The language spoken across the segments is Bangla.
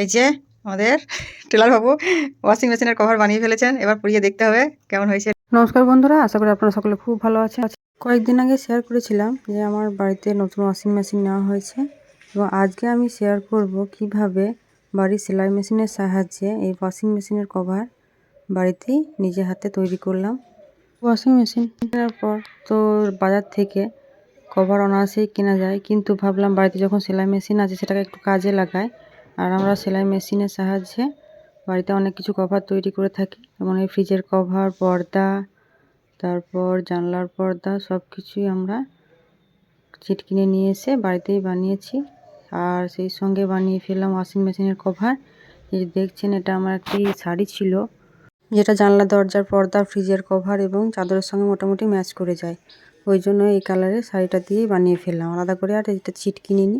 এই যে আমাদের টেলার বাবু ওয়াশিং মেশিনের কভার বানিয়ে ফেলেছেন। এবার পুড়িয়ে দেখতে হবে কেমন হয়েছে। নমস্কার বন্ধুরা, আশা করি আপনারা সকলে খুব ভালো আছেন। কয়েকদিন আগে শেয়ার করেছিলাম যে আমার বাড়িতে নতুন ওয়াশিং মেশিন নেওয়া হয়েছে এবং আজকে আমি শেয়ার করব কীভাবে বাড়ির সেলাই মেশিনের সাহায্যে এই ওয়াশিং মেশিনের কভার বাড়িতেই নিজে হাতে তৈরি করলাম। ওয়াশিং মেশিন কেনার পর তো বাজার থেকে কভার অনায়াসেই কেনা যায়। কিন্তু ভাবলাম বাড়িতে যখন সেলাই মেশিন আছে সেটাকে একটু কাজে লাগাই। আর আমরা সেলাই মেশিনের সাহায্যে বাড়িতে অনেক কিছু কভার তৈরি করে থাকি। যেমন এই ফ্রিজের কভার পর্দা, তারপর জানলার পর্দা সব কিছুই আমরা চিট কিনে নিয়ে এসে বাড়িতেই বানিয়েছি। আর সেই সঙ্গে বানিয়ে ফেললাম ওয়াশিং মেশিনের কভার এই দেখছেন, এটা আমার একটি শাড়ি ছিল, যেটা জানলা, দরজার পর্দা ফ্রিজের কভার এবং চাদরের সঙ্গে মোটামুটি ম্যাচ করে যায়। ওই জন্য এই কালারের শাড়িটা দিয়েই বানিয়ে ফেললাম। আলাদা করে আর এটা ছিট কিনিনি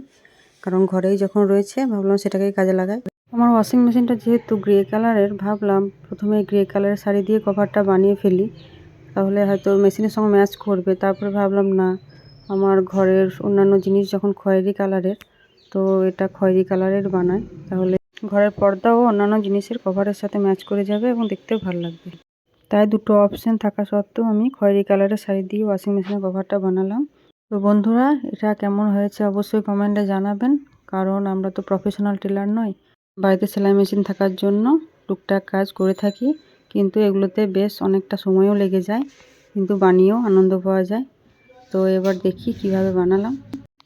কারণ ঘরেই যখন রয়েছে, ভাবলাম সেটাকেই কাজে লাগাই। আমার ওয়াশিং মেশিনটা যেহেতু গ্রে কালারের ভাবলাম প্রথমে গ্রে কালারের শাড়ি দিয়ে কভারটা বানিয়ে ফেলি। তাহলে হয়তো মেশিনের সঙ্গে ম্যাচ করবে। তারপরে ভাবলাম, না, আমার ঘরের অন্যান্য জিনিস যখন খয়েরি কালারের তো এটা খয়েরি কালারের বানায় তাহলে ঘরের পর্দা ও অন্যান্য জিনিসের কভারের সাথে ম্যাচ করে যাবে এবং দেখতেও ভালো লাগবে। তাই দুটো অপশান থাকা সত্ত্বেও আমি খয়েরি কালারের শাড়ি দিয়ে ওয়াশিং মেশিনের কভারটা বানালাম। তো বন্ধুরা, এটা কেমন হয়েছে অবশ্যই কমেন্টে জানাবেন। কারণ আমরা তো প্রফেশনাল টেলার নই। বাড়িতে সেলাই মেশিন থাকার জন্য টুকটাক কাজ করে থাকি। কিন্তু এগুলোতে বেশ অনেকটা সময়ও লেগে যায়। কিন্তু বানিয়েও আনন্দ পাওয়া যায়। তো এবার দেখি কীভাবে বানালাম।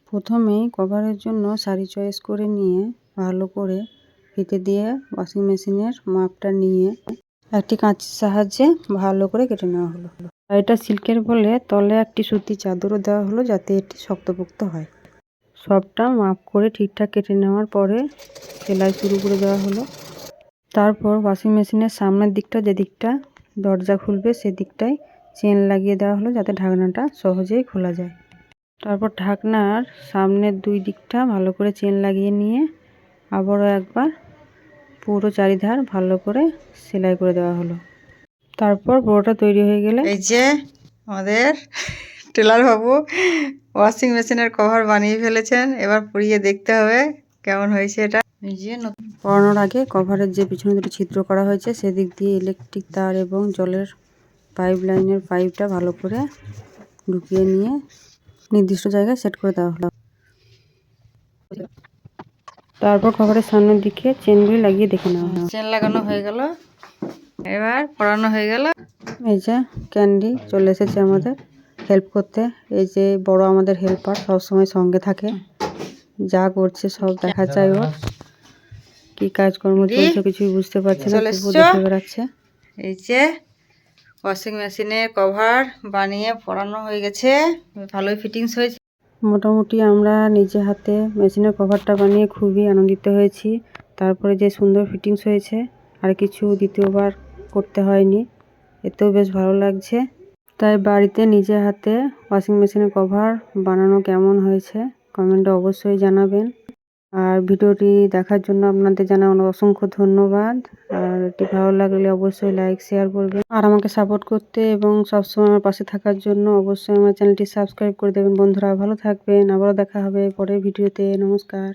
প্রথমে কভারের জন্য শাড়ি চয়েস করে নিয়ে ভালো করে ফিতে দিয়ে ওয়াশিং মেশিনের মাপটা নিয়ে একটি কাঁচির সাহায্যে ভালো করে কেটে নেওয়া হলো। শাড়িটা সিল্কের বলে তলে একটি সুতির চাদরও দেওয়া হলো যাতে এটি শক্তপোক্ত হয়। সবটা মাপ করে ঠিকঠাক কেটে নেওয়ার পরে সেলাই শুরু করে দেওয়া হলো। তারপর ওয়াশিং মেশিনের সামনের দিকটা, যেদিকটা দরজা খুলবে সেদিকটায় চেন লাগিয়ে দেওয়া হলো যাতে ঢাকনাটা সহজেই খোলা যায়। তারপর ঢাকনার সামনের দুই দিকটা ভালো করে চেন লাগিয়ে নিয়ে আবারও একবার পুরো চারিধার ভালো করে সেলাই করে দেওয়া হলো। তারপর পুরোটা তৈরি হয়ে গেলে এই যে আমাদের টেলার বাবু ওয়াশিং মেশিনের কভার বানিয়ে ফেলেছেন। এবার পুড়িয়ে দেখতে হবে কেমন হয়েছে এটা। এই যে পরানোর আগে কভারের যে পিছনে দুটো ছিদ্র করা হয়েছে সেদিক দিয়ে ইলেকট্রিক তার এবং জলের পাইপ লাইনের পাইপটা ভালো করে ঢুকিয়ে নিয়ে নির্দিষ্ট জায়গায় সেট করে দেওয়া হলো। তারপর কভারের সামনের দিকে চেনগুলি লাগিয়ে দেখে নেওয়া হলো। চেন লাগানো হয়ে গেল। এবার পড়ানো হয়ে গেল। এই যে ক্যান্ডি চলে এসেছে আমাদের হেল্প করতে। এই যে বড় আমাদের হেল্পার সবসময় সঙ্গে থাকে। যা করছে সব দেখা যায় ওর। কি কাজকর্ম চলছে কিছুই বুঝতে পারছে না দেখে বেড়াচ্ছে। এই যে ওয়াশিং মেশিনে কভার বানিয়ে পরানো হয়ে গেছে। ভালোই ফিটিংস হয়েছে। মোটামুটি আমরা নিজে হাতে মেশিনের কভারটা বানিয়ে খুবই আনন্দিত হয়েছি। তারপরে যে সুন্দর ফিটিংস হয়েছে আর কিছু দ্বিতীয়বার করতে হয়নি। এতেও বেশ ভালো লাগছে। তাই বাড়িতে নিজে হাতে ওয়াশিং মেশিনের কভার বানানো কেমন হয়েছে কমেন্টে অবশ্যই জানাবেন। আর ভিডিওটি দেখার জন্য আপনাদের জানা অসংখ্য ধন্যবাদ। আর এটি ভালো লাগলে অবশ্যই লাইক, শেয়ার করবেন। আর আমাকে সাপোর্ট করতে এবং সবসময় আমার পাশে থাকার জন্য অবশ্যই আমার চ্যানেলটি সাবস্ক্রাইব করে দেবেন। বন্ধুরা, ভালো থাকবেন। আবারও দেখা হবে পরের ভিডিওতে। নমস্কার।